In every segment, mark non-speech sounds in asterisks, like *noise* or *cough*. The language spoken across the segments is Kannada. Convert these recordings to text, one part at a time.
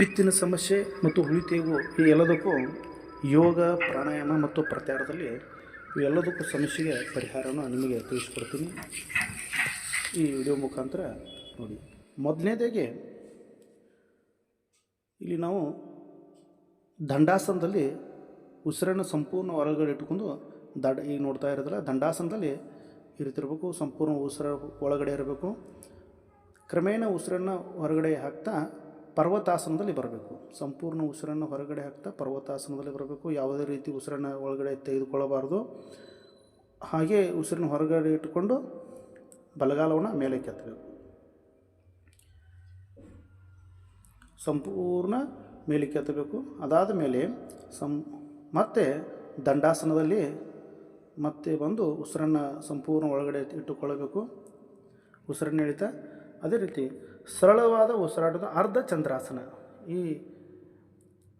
ಪಿತ್ತಿನ ಸಮಸ್ಯೆ ಮತ್ತು ಉಳಿತೆಗೂ ಈ ಎಲ್ಲದಕ್ಕೂ ಯೋಗ, ಪ್ರಾಣಾಯಾಮ ಮತ್ತು ಪ್ರತ್ಯಾರದಲ್ಲಿ ಇವೆಲ್ಲದಕ್ಕೂ ಸಮಸ್ಯೆಗೆ ಪರಿಹಾರವನ್ನು ನಿಮಗೆ ತಿಳಿಸ್ಕೊಡ್ತೀನಿ. ಈ ವಿಡಿಯೋ ಮುಖಾಂತರ ನೋಡಿ. ಮೊದಲನೇದಾಗಿ, ಇಲ್ಲಿ ನಾವು ದಂಡಾಸನದಲ್ಲಿ ಉಸಿರನ್ನು ಸಂಪೂರ್ಣ ಹೊರಗಡೆ ಇಟ್ಕೊಂಡು ದಡ ಈಗ ನೋಡ್ತಾ ಇರೋದಿಲ್ಲ, ದಂಡಾಸನದಲ್ಲಿ ಈ ರೀತಿ ಇರಬೇಕು, ಸಂಪೂರ್ಣ ಉಸಿರ ಒಳಗಡೆ ಇರಬೇಕು. ಕ್ರಮೇಣ ಉಸಿರನ್ನು ಹೊರಗಡೆ ಹಾಕ್ತಾ ಪರ್ವತಾಸನದಲ್ಲಿ ಬರಬೇಕು. ಸಂಪೂರ್ಣ ಉಸಿರನ್ನು ಹೊರಗಡೆ ಹಾಕ್ತಾ ಪರ್ವತಾಸನದಲ್ಲಿ ಬರಬೇಕು. ಯಾವುದೇ ರೀತಿ ಉಸಿರನ್ನು ಒಳಗಡೆ ತೆಗೆದುಕೊಳ್ಳಬಾರ್ದು. ಹಾಗೆ ಉಸಿರನ್ನು ಹೊರಗಡೆ ಇಟ್ಟುಕೊಂಡು ಬಲಗಾಲವನ್ನು ಮೇಲೆ ಕೆತ್ತಬೇಕು ಸಂಪೂರ್ಣ ಮೇಲೆ ಕೆತ್ತಬೇಕು ಅದಾದ ಮೇಲೆ ಸಂ ಮತ್ತೆ ದಂಡಾಸನದಲ್ಲಿ ಮತ್ತೆ ಬಂದು ಉಸಿರನ್ನು ಸಂಪೂರ್ಣ ಒಳಗಡೆ ಇಟ್ಟುಕೊಳ್ಳಬೇಕು. ಉಸಿರನ್ನು ಎಳಿತಾ ಅದೇ ರೀತಿ ಸರಳವಾದ ಉಸಿರಾಟದ ಅರ್ಧ ಚಂದ್ರಾಸನ. ಈ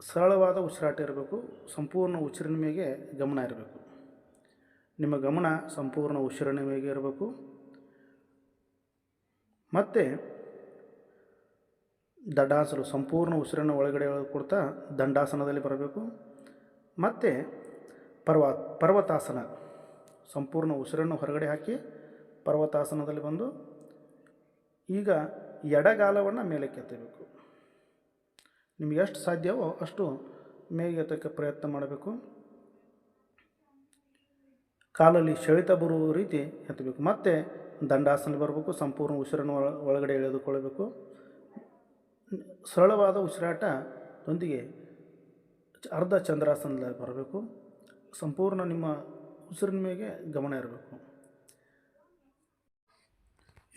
ಸರಳವಾದ ಉಸಿರಾಟ ಇರಬೇಕು, ಸಂಪೂರ್ಣ ಉಸಿರಿನ ಮೇಲೆ ಗಮನ ಇರಬೇಕು. ನಿಮ್ಮ ಗಮನ ಸಂಪೂರ್ಣ ಉಸಿರಿನ ಮೇಲೆ ಇರಬೇಕು. ಮತ್ತು ದಂಡಾಸನ ಸಂಪೂರ್ಣ ಉಸಿರನ್ನು ಒಳಗಡೆ ಕೊಡ್ತಾ ದಂಡಾಸನದಲ್ಲಿ ಬರಬೇಕು. ಮತ್ತು ಪರ್ವ, ಪರ್ವತಾಸನ, ಸಂಪೂರ್ಣ ಉಸಿರನ್ನು ಹೊರಗಡೆ ಹಾಕಿ ಪರ್ವತಾಸನದಲ್ಲಿ ಬಂದು ಈಗ ಎಡಗಾಲವನ್ನು ಮೇಲೆ ಕೆತ್ತಬೇಕು ನಿಮಗೆ ಎಷ್ಟು ಸಾಧ್ಯವೋ ಅಷ್ಟು ಮೇಗೆತ್ತಕ್ಕೆ ಪ್ರಯತ್ನ ಮಾಡಬೇಕು. ಕಾಲಲ್ಲಿ ಸೆಳೆತ ಬರುವ ರೀತಿ ಎತ್ತಬೇಕು. ಮತ್ತು ದಂಡಾಸನ ಬರಬೇಕು, ಸಂಪೂರ್ಣ ಉಸಿರನ್ನು ಒಳ ಒಳಗಡೆ ಎಳೆದುಕೊಳ್ಳಬೇಕು. ಸರಳವಾದ ಉಸಿರಾಟದೊಂದಿಗೆ ಅರ್ಧ ಚಂದ್ರಾಸನದಲ್ಲಿ ಬರಬೇಕು. ಸಂಪೂರ್ಣ ನಿಮ್ಮ ಉಸಿರಿನ ಮೇಲೆ ಗಮನ ಇರಬೇಕು.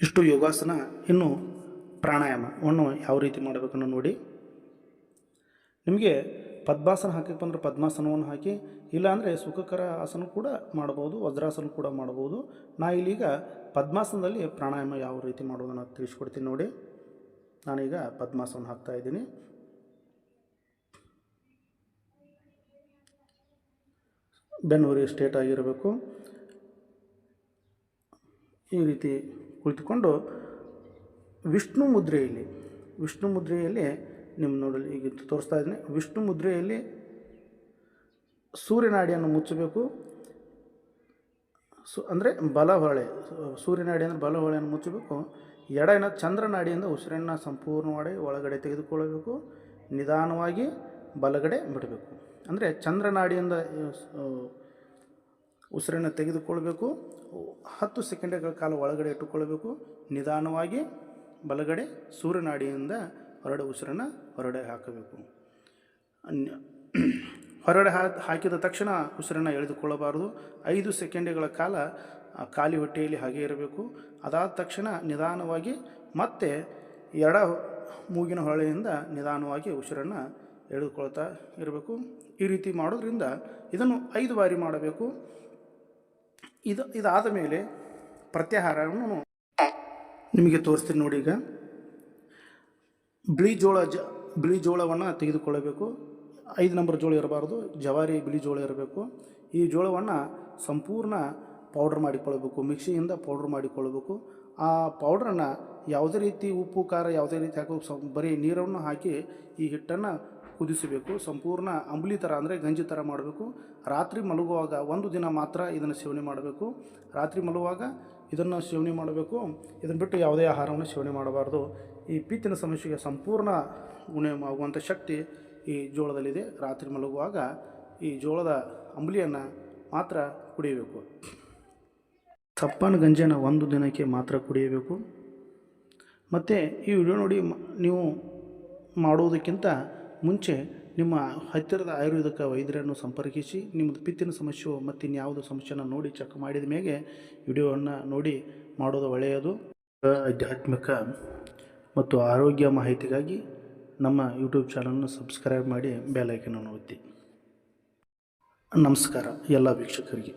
ಇಷ್ಟು ಯೋಗಾಸನ. ಇನ್ನು ಪ್ರಾಣಾಯಾಮವನ್ನು ಯಾವ ರೀತಿ ಮಾಡಬೇಕನ್ನು ನೋಡಿ. ನಿಮಗೆ ಪದ್ಮಾಸನ ಹಾಕಕ್ಕೆ ಬಂದರೆ ಪದ್ಮಾಸನವನ್ನು ಹಾಕಿ ಇಲ್ಲಾಂದರೆ ಸುಖಕರ ಆಸನ ಕೂಡ ಮಾಡ್ಬೋದು, ವಜ್ರಾಸನ ಕೂಡ ಮಾಡ್ಬೋದು. ನಾ ಇಲ್ಲೀಗ ಪದ್ಮಾಸನದಲ್ಲಿ ಪ್ರಾಣಾಯಾಮ ಯಾವ ರೀತಿ ಮಾಡೋದನ್ನು ತಿಳಿಸ್ಕೊಡ್ತೀನಿ ನೋಡಿ. ನಾನೀಗ ಪದ್ಮಾಸನ ಹಾಕ್ತಾ ಇದ್ದೀನಿ. ಬೆನ್ನೂರಿ ಸ್ಟೇಟ್ ಆಗಿರಬೇಕು. ಈ ರೀತಿ ಕುಳಿತುಕೊಂಡು ವಿಷ್ಣು ಮುದ್ರೆಯಲ್ಲಿ ವಿಷ್ಣು ಮುದ್ರೆಯಲ್ಲಿ ನಿಮ್ಮ ನೋಡಲು ಈಗ ತೋರಿಸ್ತಾ ಇದ್ದೀನಿ. ವಿಷ್ಣು ಮುದ್ರೆಯಲ್ಲಿ ಸೂರ್ಯನಾಡಿಯನ್ನು ಮುಚ್ಚಬೇಕು. ಸು, ಅಂದರೆ ಬಲ ಹೊಳೆ ಸೂರ್ಯನಾಡಿ ಅಂದರೆ ಬಲ ಹೊಳೆಯನ್ನು ಮುಚ್ಚಬೇಕು ಎಡನ ಚಂದ್ರನಾಡಿಯಿಂದ ಉಸಿರನ್ನು ಸಂಪೂರ್ಣವಾಗಿ ಒಳಗಡೆ ತೆಗೆದುಕೊಳ್ಳಬೇಕು. ನಿಧಾನವಾಗಿ ಬಲಗಡೆ ಬಿಡಬೇಕು. ಅಂದರೆ ಚಂದ್ರನಾಡಿಯಿಂದ ಉಸಿರನ್ನು ತೆಗೆದುಕೊಳ್ಬೇಕು. ಹತ್ತು ಸೆಕೆಂಡ್ಗಳ ಕಾಲ ಒಳಗಡೆ ಇಟ್ಟುಕೊಳ್ಬೇಕು. ನಿಧಾನವಾಗಿ ಬಲಗಡೆ ಸೂರ್ಯನಾಡಿಯಿಂದ ಹೊರಡೆ ಉಸಿರನ್ನು ಹೊರಡೆ ಹಾಕಬೇಕು. ಅನ್ಯ *clears throat* ಹೊರಗಡೆ ಹಾ, ಹಾಕಿದ ತಕ್ಷಣ ಉಸಿರನ್ನು ಎಳೆದುಕೊಳ್ಳಬಾರದು. ಐದು ಸೆಕೆಂಡ್ಗಳ ಕಾಲ ಖಾಲಿ ಹೊಟ್ಟೆಯಲ್ಲಿ ಹಾಗೆ ಇರಬೇಕು. ಅದಾದ ತಕ್ಷಣ ನಿಧಾನವಾಗಿ ಮತ್ತೆ ಎಡ ಮೂಗಿನ ಹೊಳೆಯಿಂದ ನಿಧಾನವಾಗಿ ಉಸಿರನ್ನು ಎಳೆದುಕೊಳ್ತಾ ಇರಬೇಕು. ಈ ರೀತಿ ಮಾಡೋದ್ರಿಂದ ಇದನ್ನು ಐದು ಬಾರಿ ಮಾಡಬೇಕು. ಇದು, ಇದಾದ ಮೇಲೆ ಪ್ರತ್ಯಾಹಾರವನ್ನು ನಿಮಗೆ ತೋರಿಸ್ತೀನಿ ನೋಡಿ ಈಗ. ಬಿಳಿ ಜೋಳ ಜ, ಬಿಳಿ ಜೋಳವನ್ನು ತೆಗೆದುಕೊಳ್ಳಬೇಕು. ಐದು ನಂಬರ್ ಜೋಳ ಇರಬಾರ್ದು. ಜವಾರಿ ಬಿಳಿ ಜೋಳ ಇರಬೇಕು. ಈ ಜೋಳವನ್ನು ಸಂಪೂರ್ಣ ಪೌಡ್ರ್ ಮಾಡಿಕೊಳ್ಳಬೇಕು. ಮಿಕ್ಸಿಯಿಂದ ಪೌಡ್ರ್ ಮಾಡಿಕೊಳ್ಳಬೇಕು. ಆ ಪೌಡ್ರನ್ನು ಯಾವುದೇ ರೀತಿ ಉಪ್ಪು, ಖಾರ ಯಾವುದೇ ರೀತಿ ಹಾಕೋ ಸ, ಬರೀ ನೀರನ್ನು ಹಾಕಿ ಈ ಹಿಟ್ಟನ್ನು ಕುದಿಸಬೇಕು. ಸಂಪೂರ್ಣ ಅಂಬಲಿ ಥರ ಅಂದರೆ ಗಂಜಿ ಥರ ಮಾಡಬೇಕು. ರಾತ್ರಿ ಮಲಗುವಾಗ ಒಂದು ದಿನ ಮಾತ್ರ ಇದನ್ನು ಸೇವನೆ ಮಾಡಬೇಕು. ರಾತ್ರಿ ಮಲಗುವಾಗ ಇದನ್ನು ಸೇವನೆ ಮಾಡಬೇಕು. ಇದನ್ನು ಬಿಟ್ಟು ಯಾವುದೇ ಆಹಾರವನ್ನು ಸೇವನೆ ಮಾಡಬಾರ್ದು. ಈ ಪಿತ್ತಿನ ಸಮಸ್ಯೆಗೆ ಸಂಪೂರ್ಣ ಗುಣ ಆಗುವಂಥ ಶಕ್ತಿ ಈ ಜೋಳದಲ್ಲಿದೆ. ರಾತ್ರಿ ಮಲಗುವಾಗ ಈ ಜೋಳದ ಅಂಬಲಿಯನ್ನು ಮಾತ್ರ ಕುಡಿಯಬೇಕು. ಸಪ್ಪನ ಗಂಜಿಯನ್ನು ಒಂದು ದಿನಕ್ಕೆ ಮಾತ್ರ ಕುಡಿಯಬೇಕು. ಮತ್ತು ಈ ವಿಡಿಯೋ ನೋಡಿ ನೀವು ಮಾಡುವುದಕ್ಕಿಂತ ಮುಂಚೆ ನಿಮ್ಮ ಹತ್ತಿರದ ಆಯುರ್ವೇದಿಕ ವೈದ್ಯರನ್ನು ಸಂಪರ್ಕಿಸಿ, ನಿಮ್ಮದು ಪಿತ್ತಿನ ಸಮಸ್ಯೆ ಮತ್ತು ಇನ್ಯಾವುದು ಸಮಸ್ಯೆನ ನೋಡಿ ಚೆಕ್ ಮಾಡಿದ ಮೇಲೆ ವಿಡಿಯೋವನ್ನು ನೋಡಿ ಮಾಡೋದು ಒಳ್ಳೆಯದು. ಆಧ್ಯಾತ್ಮಿಕ ಮತ್ತು ಆರೋಗ್ಯ ಮಾಹಿತಿಗಾಗಿ ನಮ್ಮ ಯೂಟ್ಯೂಬ್ ಚಾನಲನ್ನು ಸಬ್ಸ್ಕ್ರೈಬ್ ಮಾಡಿ ಬೆಲ್ ಐಕನನ್ನು ಒತ್ತಿ. ನಮಸ್ಕಾರ ಎಲ್ಲ ವೀಕ್ಷಕರಿಗೆ.